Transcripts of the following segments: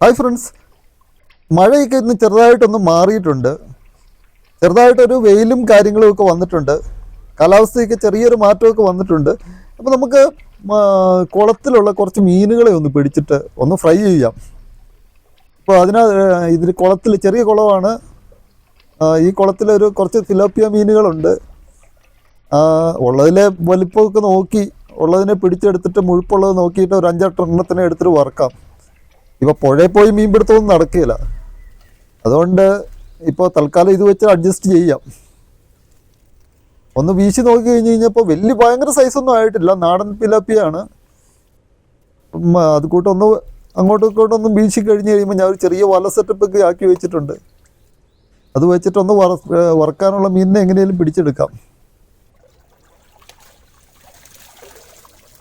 Hi friends മഴയൊക്കെ ഇന്ന് ചെറുതായിട്ടൊന്ന് മാറിയിട്ടുണ്ട്. ചെറുതായിട്ടൊരു വെയിലും കാര്യങ്ങളും ഒക്കെ വന്നിട്ടുണ്ട്. കാലാവസ്ഥയൊക്കെ ചെറിയൊരു മാറ്റമൊക്കെ വന്നിട്ടുണ്ട്. അപ്പോൾ നമുക്ക് കുളത്തിലുള്ള കുറച്ച് മീനുകളെ ഒന്ന് പിടിച്ചിട്ട് ഒന്ന് ഫ്രൈ ചെയ്യാം. അപ്പോൾ അതിനാ ഇതിൽ കുളത്തിൽ ചെറിയ കുളമാണ്. ഈ കുളത്തിലൊരു കുറച്ച് ഫിലോപ്പിയ മീനുകളുണ്ട്. ഉള്ളതിലെ വലിപ്പമൊക്കെ നോക്കി ഉള്ളതിനെ പിടിച്ചെടുത്തിട്ട് മുഴുപ്പുള്ളത് നോക്കിയിട്ട് ഒരു അഞ്ചെട്ടെണ്ണത്തിനെ എടുത്തിട്ട് വറക്കാം. ഇപ്പൊ പുഴയിൽ പോയി മീൻ പിടുത്തമൊന്നും നടക്കുകയില്ല അതുകൊണ്ട് ഇപ്പോൾ തൽക്കാലം ഇത് വെച്ച് അഡ്ജസ്റ്റ് ചെയ്യാം. ഒന്ന് വീശി നോക്കി കഴിഞ്ഞ് കഴിഞ്ഞപ്പോൾ വലിയ ഭയങ്കര സൈസൊന്നും ആയിട്ടില്ല. നാടൻ പിലാപ്പിയാണ്. അത് കൂട്ടൊന്ന് അങ്ങോട്ടും ഇങ്ങോട്ടൊന്നും വീശി കഴിഞ്ഞ് കഴിയുമ്പോൾ ഞാൻ ഒരു ചെറിയ വല സെറ്റപ്പ് ഒക്കെ ആക്കി വെച്ചിട്ടുണ്ട്. അത് വെച്ചിട്ടൊന്ന് വറ വറക്കാനുള്ള മീനിനെ എങ്ങനെയും പിടിച്ചെടുക്കാം.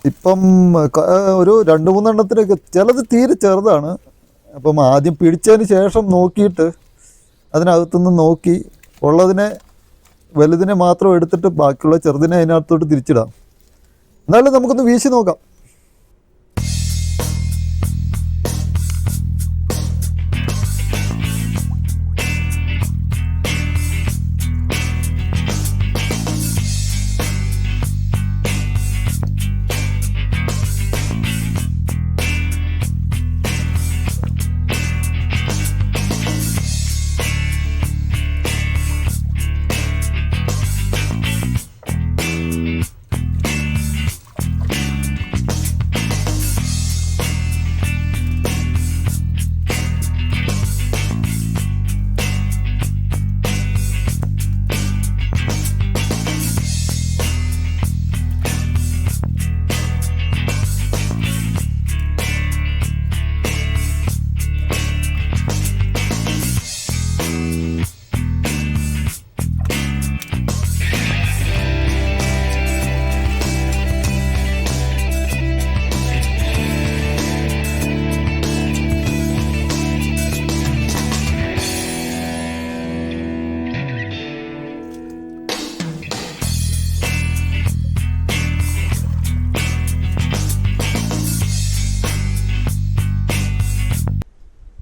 ഇപ്പം ഒരു രണ്ട് മൂന്നെണ്ണത്തിനൊക്കെ ചിലത് തീരെ ചെറുതാണ്. അപ്പം ആദ്യം പിടിച്ചതിന് ശേഷം നോക്കിയിട്ട് അതിനകത്തുനിന്ന് നോക്കി ഉള്ളതിനെ വലുതിനെ മാത്രം എടുത്തിട്ട് ബാക്കിയുള്ള ചെറുതിനെ അതിനകത്തോട്ട് തിരിച്ചിടാം. എന്നാലും നമുക്കൊന്ന് വീശി നോക്കാം.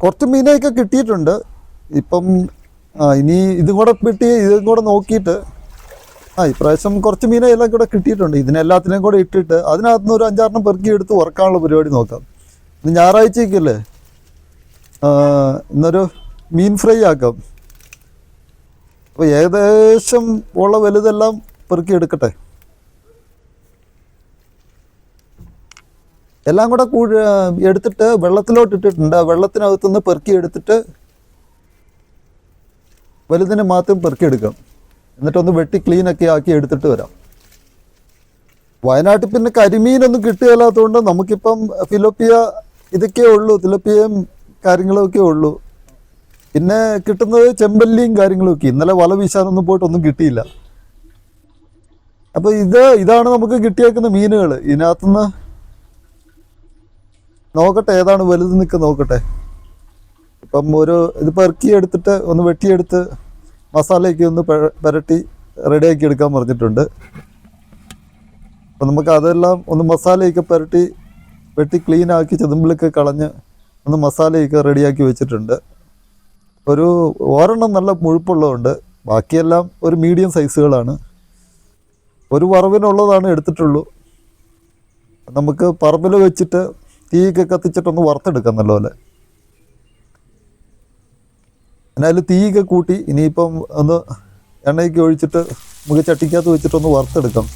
കുറച്ച് മീനെയൊക്കെ കിട്ടിയിട്ടുണ്ട്. ഇപ്പം ഇനി ഇതും കൂടെ കിട്ടി ഇതും കൂടെ നോക്കിയിട്ട് ആ ഇപ്രാവശ്യം കുറച്ച് മീനെല്ലാം കൂടെ കിട്ടിയിട്ടുണ്ട്. ഇതിനെല്ലാത്തിനെയും കൂടെ ഇട്ടിട്ട് അതിനകത്ത് നിന്ന് ഒരു അഞ്ചാറെണ്ണം പെറുക്കി എടുത്ത് ഉറക്കാനുള്ള പരിപാടി നോക്കാം. ഇന്ന് ഞായറാഴ്ചയൊക്കെയല്ലേ? ആ, ഇന്നൊരു മീൻ ഫ്രൈ ആക്കാം. അപ്പോൾ ഏകദേശം ഉള്ള വലുതെല്ലാം പെറുക്കി എടുക്കട്ടെ? എല്ലാം കൂടെ കൂടി എടുത്തിട്ട് വെള്ളത്തിലോട്ട് ഇട്ടിട്ടുണ്ട്. വെള്ളത്തിനകത്തുനിന്ന് പെറുക്കി എടുത്തിട്ട് വലുതിനെ മാത്രം പെറുക്കി എടുക്കാം. എന്നിട്ടൊന്ന് വെട്ടി ക്ലീനൊക്കെ ആക്കി എടുത്തിട്ട് വരാം. വയനാട്ടിൽ പിന്നെ കരിമീനൊന്നും കിട്ടുകയില്ലാത്തതുകൊണ്ട് നമുക്കിപ്പം ഫിലോപ്പിയ ഇതൊക്കെ ഉള്ളൂ. തിലപ്പിയയും കാര്യങ്ങളൊക്കെ ഉള്ളൂ. പിന്നെ കിട്ടുന്നത് ചെമ്പല്ലിയും കാര്യങ്ങളൊക്കെ. ഇന്നലെ വല വീശാനൊന്നും പോയിട്ട് ഒന്നും കിട്ടിയില്ല. അപ്പോൾ ഇത് ഇതാണ് നമുക്ക് കിട്ടിയേക്കുന്ന മീനുകൾ ഇതിനകത്തുനിന്ന് നോക്കട്ടെ ഏതാണ് വലുത് നിൽക്കുക നോക്കട്ടെ. ഇപ്പം ഒരു ഇത് പെറുക്കി എടുത്തിട്ട് ഒന്ന് വെട്ടിയെടുത്ത് മസാലയൊക്കെ ഒന്ന് പുരട്ടി റെഡിയാക്കി എടുക്കാൻ പറഞ്ഞിട്ടുണ്ട്. അപ്പം നമുക്ക് അതെല്ലാം ഒന്ന് മസാലയൊക്കെ പുരട്ടി വെട്ടി ക്ലീൻ ആക്കി ചെതുമ്പിലൊക്കെ കളഞ്ഞ് ഒന്ന് മസാലയൊക്കെ റെഡിയാക്കി വെച്ചിട്ടുണ്ട്. ഒരു ഒരെണ്ണം നല്ല മുഴുപ്പുള്ളതുണ്ട്. ബാക്കിയെല്ലാം ഒരു മീഡിയം സൈസുകളാണ് ഒരു വറവിനുള്ളതാണ് എടുത്തിട്ടുള്ളൂ. നമുക്ക് പറമ്പിൽ വെച്ചിട്ട് തീയൊക്കെ കത്തിച്ചിട്ടൊന്ന് വറുത്തെടുക്കാം നല്ലപോലെ എന്നാൽ തീയൊക്കെ കൂട്ടി ഇനിയിപ്പം ഒന്ന് എണ്ണയൊക്കെ ഒഴിച്ചിട്ട് നമുക്ക് ചട്ടിക്കകത്ത് വെച്ചിട്ടൊന്ന് വറുത്തെടുക്കാം.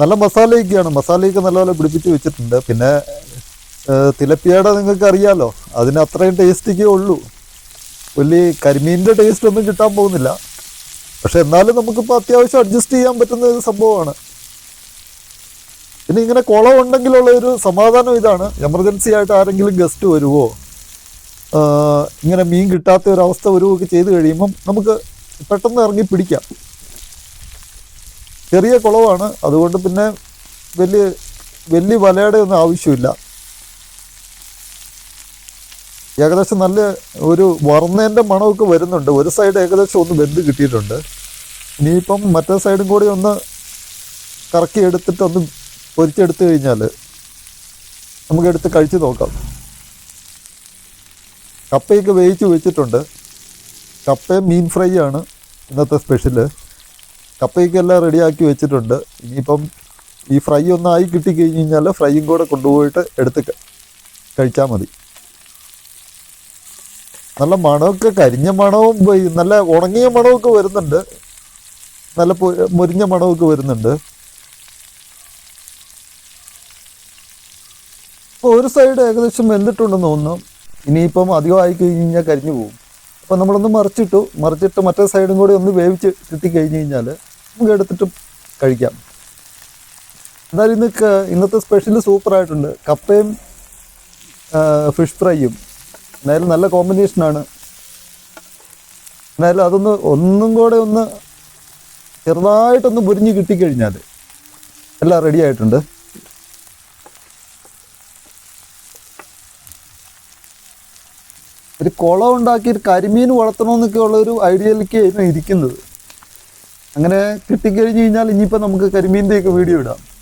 നല്ല മസാലയൊക്കെയാണ്. മസാലയൊക്കെ നല്ലപോലെ പിടിപ്പിച്ച് വെച്ചിട്ടുണ്ട്. പിന്നെ തിലപ്പിയാട നിങ്ങൾക്ക് അറിയാലോ അതിന് അത്രയും ടേസ്റ്റൊക്കെ ഉള്ളൂ. വലിയ കരിമീനിന്റെ ടേസ്റ്റ് ഒന്നും കിട്ടാൻ പോകുന്നില്ല. പക്ഷെ എന്നാലും നമുക്കിപ്പോൾ അത്യാവശ്യം അഡ്ജസ്റ്റ് ചെയ്യാൻ പറ്റുന്ന ഒരു സംഭവമാണ്. പിന്നെ ഇങ്ങനെ കുളം ഉണ്ടെങ്കിലുള്ള ഒരു സമാധാനം ഇതാണ്. എമർജൻസി ആയിട്ട് ആരെങ്കിലും ഗസ്റ്റ് വരുമോ ഇങ്ങനെ മീൻ കിട്ടാത്ത ഒരു അവസ്ഥ വരുമൊക്കെ ചെയ്ത് കഴിയുമ്പം നമുക്ക് പെട്ടെന്ന് ഇറങ്ങി പിടിക്കാം. ചെറിയ കുളമാണ്. അതുകൊണ്ട് പിന്നെ വലിയ വലിയ വലയുടെ ഒന്നും ആവശ്യമില്ല. ഏകദേശം നല്ല ഒരു വറന്നതിന്റെ മണമൊക്കെ വരുന്നുണ്ട്. ഒരു സൈഡ് ഏകദേശം ഒന്ന് വെന്ത് കിട്ടിയിട്ടുണ്ട്. ഇനിയിപ്പം മറ്റേ സൈഡും കൂടി ഒന്ന് കറക്കി എടുത്തിട്ട് ഒന്ന് പൊരിച്ചെടുത്തു കഴിഞ്ഞാൽ നമുക്കെടുത്ത് കഴിച്ച് നോക്കാം. കപ്പയൊക്കെ വേവിച്ച് വെച്ചിട്ടുണ്ട്. കപ്പയും മീൻ ഫ്രൈ ആണ് ഇന്നത്തെ സ്പെഷ്യൽ കപ്പയൊക്കെ എല്ലാം റെഡിയാക്കി വെച്ചിട്ടുണ്ട്. ഇനിയിപ്പം ഈ ഫ്രൈ ഒന്നായി കിട്ടിക്കഴിഞ്ഞ് കഴിഞ്ഞാൽ ഫ്രൈയും കൂടെ കൊണ്ടുപോയിട്ട് എടുത്ത് കഴിച്ചാൽ മതി. നല്ല മണമൊക്കെ കരിഞ്ഞ മണവും നല്ല ഉണങ്ങിയ മണമൊക്കെ വരുന്നുണ്ട്. നല്ല മൊരിഞ്ഞ മണമൊക്കെ വരുന്നുണ്ട്. ഇപ്പോൾ ഒരു സൈഡ് ഏകദേശം വെന്തിട്ടുണ്ടെന്ന് തോന്നുന്നു. ഇനിയിപ്പം അധികം ആയി കഴിഞ്ഞ് കഴിഞ്ഞാൽ കരിഞ്ഞു പോകും. അപ്പോൾ നമ്മളൊന്ന് മറിച്ചിട്ടു മറിച്ചിട്ട് മറ്റേ സൈഡും കൂടി ഒന്ന് വേവിച്ച് കിട്ടിക്കഴിഞ്ഞ് കഴിഞ്ഞാൽ നമുക്ക് എടുത്തിട്ട് കഴിക്കാം. എന്തായാലും ഇന്ന് ഇന്നത്തെ സ്പെഷ്യൽ സൂപ്പറായിട്ടുണ്ട് കപ്പയും ഫിഷ് ഫ്രൈയും എന്തായാലും നല്ല കോമ്പിനേഷനാണ് എന്തായാലും അതൊന്ന് ഒന്നും കൂടെ ഒന്ന് ചെറുതായിട്ടൊന്ന് പൊരിഞ്ഞ് കിട്ടിക്കഴിഞ്ഞാൽ എല്ലാം റെഡി ആയിട്ടുണ്ട്. ഒരു കുളം ഉണ്ടാക്കി ഒരു കരിമീൻ വളർത്തണമെന്നൊക്കെ ഉള്ള ഒരു ഐഡിയയിലേക്ക് ഇരിക്കുന്നത്. അങ്ങനെ കിട്ടിക്കഴിഞ്ഞ് കഴിഞ്ഞാൽ ഇനിയിപ്പോൾ നമുക്ക് കരിമീന്റെയൊക്കെ വീഡിയോ ഇടാം.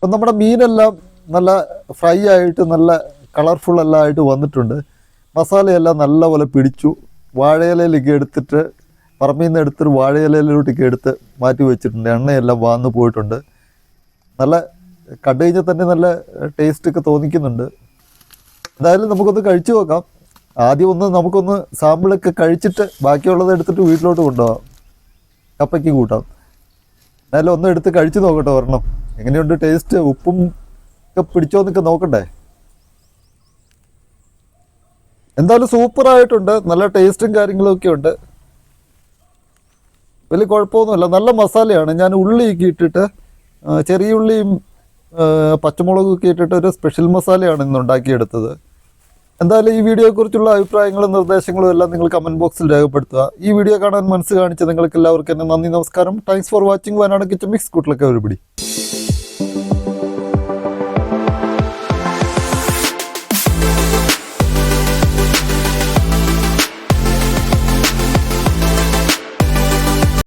അപ്പം നമ്മുടെ മീനെല്ലാം നല്ല ഫ്രൈ ആയിട്ട് നല്ല കളർഫുൾ എല്ലാം ആയിട്ട് വന്നിട്ടുണ്ട്. മസാലയെല്ലാം നല്ലപോലെ പിടിച്ചു. വാഴയിലയിലേക്ക് എടുത്തിട്ട് പറമ്പിൽ നിന്ന് എടുത്തിട്ട് വാഴയിലയിലോട്ടേക്ക് എടുത്ത് മാറ്റി വെച്ചിട്ടുണ്ട്. എണ്ണയെല്ലാം വാന്ന് പോയിട്ടുണ്ട്. നല്ല കണ്ടു കഴിഞ്ഞാൽ തന്നെ നല്ല ടേസ്റ്റ് ഒക്കെ തോന്നിക്കുന്നുണ്ട്. എന്തായാലും നമുക്കൊന്ന് കഴിച്ചു നോക്കാം. ആദ്യം ഒന്ന് നമുക്കൊന്ന് സാമ്പിളൊക്കെ കഴിച്ചിട്ട് ബാക്കിയുള്ളത് എടുത്തിട്ട് വീട്ടിലോട്ട് കൊണ്ടുപോകാം കപ്പയ്ക്ക് കൂട്ടാം. എന്നാലും ഒന്ന് എടുത്ത് കഴിച്ചു നോക്കട്ടെ ഒരെണ്ണം. എങ്ങനെയുണ്ട് ടേസ്റ്റ് ഉപ്പും ഒക്കെ പിടിച്ചോ എന്നൊക്കെ നോക്കണ്ടേ? എന്തായാലും സൂപ്പറായിട്ടുണ്ട് നല്ല ടേസ്റ്റും കാര്യങ്ങളും ഒക്കെ ഉണ്ട്. വലിയ കുഴപ്പമൊന്നുമില്ല. നല്ല മസാലയാണ് ഞാൻ ഉള്ളിയൊക്കെ ഇട്ടിട്ട് ചെറിയ ഉള്ളിയും പച്ചമുളകൊക്കെ ഇട്ടിട്ട് ഒരു സ്പെഷ്യൽ മസാലയാണ് ഇന്ന് ഉണ്ടാക്കിയെടുത്തത്. എന്തായാലും ഈ വീഡിയോയെക്കുറിച്ചുള്ള അഭിപ്രായങ്ങളും നിർദ്ദേശങ്ങളും എല്ലാം നിങ്ങൾ കമന്റ് ബോക്സിൽ രേഖപ്പെടുത്തുക. ഈ വീഡിയോ കാണാൻ മനസ്സ് കാണിച്ച നിങ്ങൾക്ക് എല്ലാവർക്കും എന്നെ നന്ദി നമസ്കാരം. Thanks for watching Wayanad kitchen mix കൂട്ടിലൊക്കെ ഒരുപിടി.